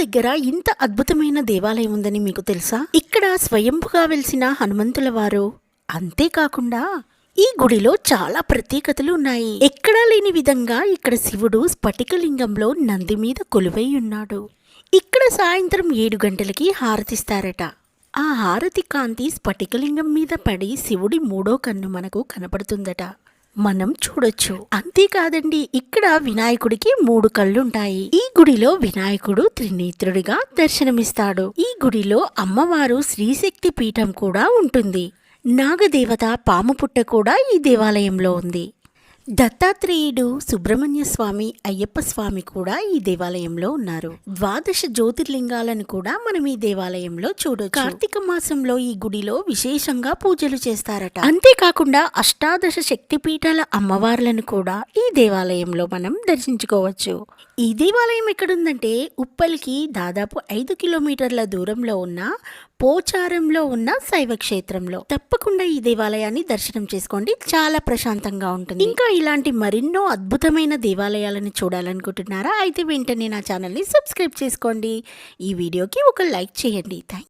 దగ్గర ఇంత అద్భుతమైన దేవాలయం ఉందని మీకు తెలుసా? ఇక్కడ స్వయంభుగా వెలిసిన హనుమంతుల వారు. అంతేకాకుండా ఈ గుడిలో చాలా ప్రత్యేకతలు ఉన్నాయి. ఎక్కడా లేని విధంగా ఇక్కడ శివుడు స్ఫటికలింగంలో నంది మీద కొలువై ఉన్నాడు. ఇక్కడ సాయంత్రం ఏడు గంటలకి హారతిస్తారట. ఆ హారతి కాంతి స్ఫటికలింగం మీద పడి శివుడి మూడో కన్ను మనకు కనపడుతుందట. మనం చూడొచ్చు. అంతేకాదండి ఇక్కడ వినాయకుడికి మూడు కళ్ళుంటాయి. ఈ గుడిలో వినాయకుడు త్రినేత్రుడిగా దర్శనమిస్తాడు. ఈ గుడిలో అమ్మవారు శ్రీశక్తి పీఠం కూడా ఉంటుంది. నాగదేవత పాము పుట్ట కూడా ఈ దేవాలయంలో ఉంది. దత్తాత్రేయుడు సుబ్రహ్మణ్య స్వామి అయ్యప్ప స్వామి కూడా ఈ దేవాలయంలో ఉన్నారు. ద్వాదశ జ్యోతిర్లింగాలను కూడా మనం ఈ దేవాలయంలో చూడొచ్చు. కార్తీక మాసంలో ఈ గుడిలో విశేషంగా పూజలు చేస్తారట. అంతేకాకుండా అష్టాదశ శక్తిపీఠాల అమ్మవార్లను కూడా ఈ దేవాలయంలో మనం దర్శించుకోవచ్చు. ఈ దేవాలయం ఎక్కడుందంటే ఉప్పల్కి దాదాపు ఐదు కిలోమీటర్ల దూరంలో ఉన్న పోచారంలో ఉన్న శైవ క్షేత్రంలో తప్పకుండా ఈ దేవాలయాన్ని దర్శనం చేసుకోండి. చాలా ప్రశాంతంగా ఉంటుంది. ఇంకా ఇలాంటి మరెన్నో అద్భుతమైన దేవాలయాలను చూడాలనుకుంటున్నారా? అయితే వెంటనే నా ఛానల్ని సబ్స్క్రైబ్ చేసుకోండి. ఈ వీడియోకి ఒక లైక్ చేయండి. థ్యాంక్